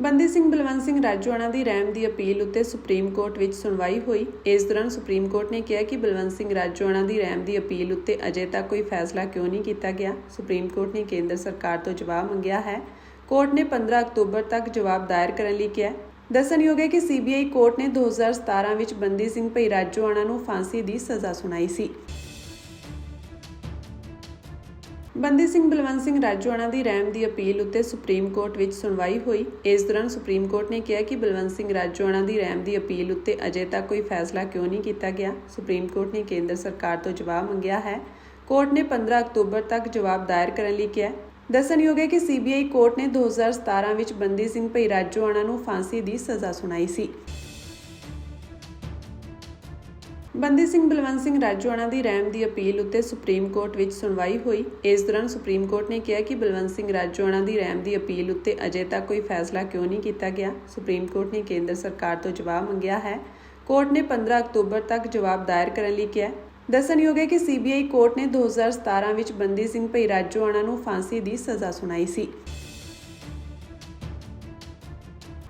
ਬੰਦੀ ਸਿੰਘ ਬਲਵੰਤ ਸਿੰਘ ਰਾਜੋਆਣਾ ਦੀ ਰਹਿਮ ਦੀ ਅਪੀਲ ਉੱਤੇ ਸੁਪਰੀਮ ਕੋਰਟ ਵਿੱਚ ਸੁਣਵਾਈ ਹੋਈ। ਇਸ ਦੌਰਾਨ ਸੁਪਰੀਮ ਕੋਰਟ ਨੇ ਕਿਹਾ ਕਿ ਬਲਵੰਤ ਸਿੰਘ ਰਾਜੋਆਣਾ ਦੀ ਰਹਿਮ ਦੀ ਅਪੀਲ ਉੱਤੇ ਅਜੇ ਤੱਕ ਕੋਈ ਫੈਸਲਾ ਕਿਉਂ ਨਹੀਂ ਕੀਤਾ ਗਿਆ। ਸੁਪਰੀਮ ਕੋਰਟ ਨੇ ਕੇਂਦਰ ਸਰਕਾਰ ਤੋਂ ਜਵਾਬ ਮੰਗਿਆ ਹੈ। ਕੋਰਟ ਨੇ 15 ਅਕਤੂਬਰ ਤੱਕ ਜਵਾਬ ਦਾਇਰ ਕਰਨ ਲਈ ਕਿਹਾ। ਦੱਸਣਯੋਗ ਹੈ ਕਿ ਸੀਬੀਆਈ ਕੋਰਟ ਨੇ 2017 ਵਿੱਚ ਬੰਦੀ ਸਿੰਘ ਭਈ ਰਾਜੋਆਣਾ ਨੂੰ ਫਾਂਸੀ ਦੀ ਸਜ਼ਾ ਸੁਣਾਈ ਸੀ। ਬੰਦੀ ਸਿੰਘ ਬਲਵੰਤ ਸਿੰਘ ਰਾਜੋਆਣਾ ਦੀ ਰਹਿਮ ਦੀ ਅਪੀਲ ਉੱਤੇ ਸੁਪਰੀਮ ਕੋਰਟ ਵਿੱਚ ਸੁਣਵਾਈ ਹੋਈ। ਇਸ ਦੌਰਾਨ ਸੁਪਰੀਮ ਕੋਰਟ ਨੇ ਕਿਹਾ ਕਿ ਬਲਵੰਤ ਸਿੰਘ ਰਾਜੋਆਣਾ ਦੀ ਰਹਿਮ ਦੀ ਅਪੀਲ ਉੱਤੇ ਅਜੇ ਤੱਕ ਕੋਈ ਫੈਸਲਾ ਕਿਉਂ ਨਹੀਂ ਕੀਤਾ ਗਿਆ। ਸੁਪਰੀਮ ਕੋਰਟ ਨੇ ਕੇਂਦਰ ਸਰਕਾਰ ਤੋਂ ਜਵਾਬ ਮੰਗਿਆ ਹੈ। ਕੋਰਟ ਨੇ 15 ਅਕਤੂਬਰ ਤੱਕ ਜਵਾਬ ਦਾਇਰ ਕਰਨ ਲਈ ਕਿਹਾ। ਦੱਸਣਯੋਗ ਹੈ ਕਿ ਸੀਬੀਆਈ ਕੋਰਟ ਨੇ 2017 ਵਿੱਚ ਬੰਦੀ ਸਿੰਘ ਭਈ ਰਾਜੋਆਣਾ ਨੂੰ ਫਾਂਸੀ ਦੀ ਸਜ਼ਾ ਸੁਣਾਈ ਸੀ। ਬੰਦੀ ਸਿੰਘ ਬਲਵੰਤ ਸਿੰਘ ਰਾਜੋਆਣਾ ਦੀ ਰਹਿਮ ਦੀ ਅਪੀਲ ਉੱਤੇ ਸੁਪਰੀਮ ਕੋਰਟ ਵਿੱਚ ਸੁਣਵਾਈ ਹੋਈ। ਇਸ ਦੌਰਾਨ ਸੁਪਰੀਮ ਕੋਰਟ ਨੇ ਕਿਹਾ ਕਿ ਬਲਵੰਤ ਸਿੰਘ ਰਾਜੋਆਣਾ ਦੀ ਰਹਿਮ ਦੀ ਅਪੀਲ ਉੱਤੇ ਅਜੇ ਤੱਕ ਕੋਈ ਫੈਸਲਾ ਕਿਉਂ ਨਹੀਂ ਕੀਤਾ ਗਿਆ। ਸੁਪਰੀਮ ਕੋਰਟ ਨੇ ਕੇਂਦਰ ਸਰਕਾਰ ਤੋਂ ਜਵਾਬ ਮੰਗਿਆ ਹੈ। ਕੋਰਟ ਨੇ 15 ਅਕਤੂਬਰ ਤੱਕ ਜਵਾਬ ਦਾਇਰ ਕਰਨ ਲਈ ਕਿਹਾ। ਦੱਸਣਯੋਗ ਹੈ ਕਿ ਸੀਬੀਆਈ ਕੋਰਟ ਨੇ 2017 ਵਿੱਚ ਬੰਦੀ ਸਿੰਘ ਭਈ ਰਾਜੋਆਣਾ ਨੂੰ ਫਾਂਸੀ ਦੀ ਸਜ਼ਾ ਸੁਣਾਈ ਸੀ।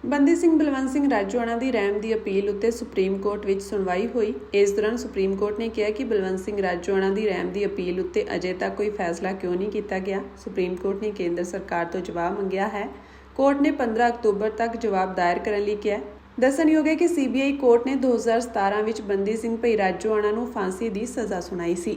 ਬੰਦੀ ਸਿੰਘ ਬਲਵੰਤ ਸਿੰਘ ਰਾਜੋਆਣਾ ਦੀ ਰਹਿਮ ਦੀ ਅਪੀਲ ਉੱਤੇ ਸੁਪਰੀਮ ਕੋਰਟ ਵਿੱਚ ਸੁਣਵਾਈ ਹੋਈ। ਇਸ ਦੌਰਾਨ ਸੁਪਰੀਮ ਕੋਰਟ ਨੇ ਕਿਹਾ ਕਿ ਬਲਵੰਤ ਸਿੰਘ ਰਾਜੋਆਣਾ ਦੀ ਰਹਿਮ ਦੀ ਅਪੀਲ ਉੱਤੇ ਅਜੇ ਤੱਕ ਕੋਈ ਫੈਸਲਾ ਕਿਉਂ ਨਹੀਂ ਕੀਤਾ ਗਿਆ? ਸੁਪਰੀਮ ਕੋਰਟ ਨੇ ਕੇਂਦਰ ਸਰਕਾਰ ਤੋਂ ਜਵਾਬ ਮੰਗਿਆ ਹੈ। ਕੋਰਟ ਨੇ 15 ਅਕਤੂਬਰ ਤੱਕ ਜਵਾਬ ਦਾਇਰ ਕਰਨ ਲਈ ਕਿਹਾ। ਦੱਸਣਯੋਗ ਹੈ ਕਿ ਸੀਬੀਆਈ ਕੋਰਟ ਨੇ 2017 ਵਿੱਚ ਬੰਦੀ ਸਿੰਘ ਭਈ ਰਾਜੋਆਣਾ ਨੂੰ ਫਾਂਸੀ ਦੀ ਸਜ਼ਾ ਸੁਣਾਈ ਸੀ।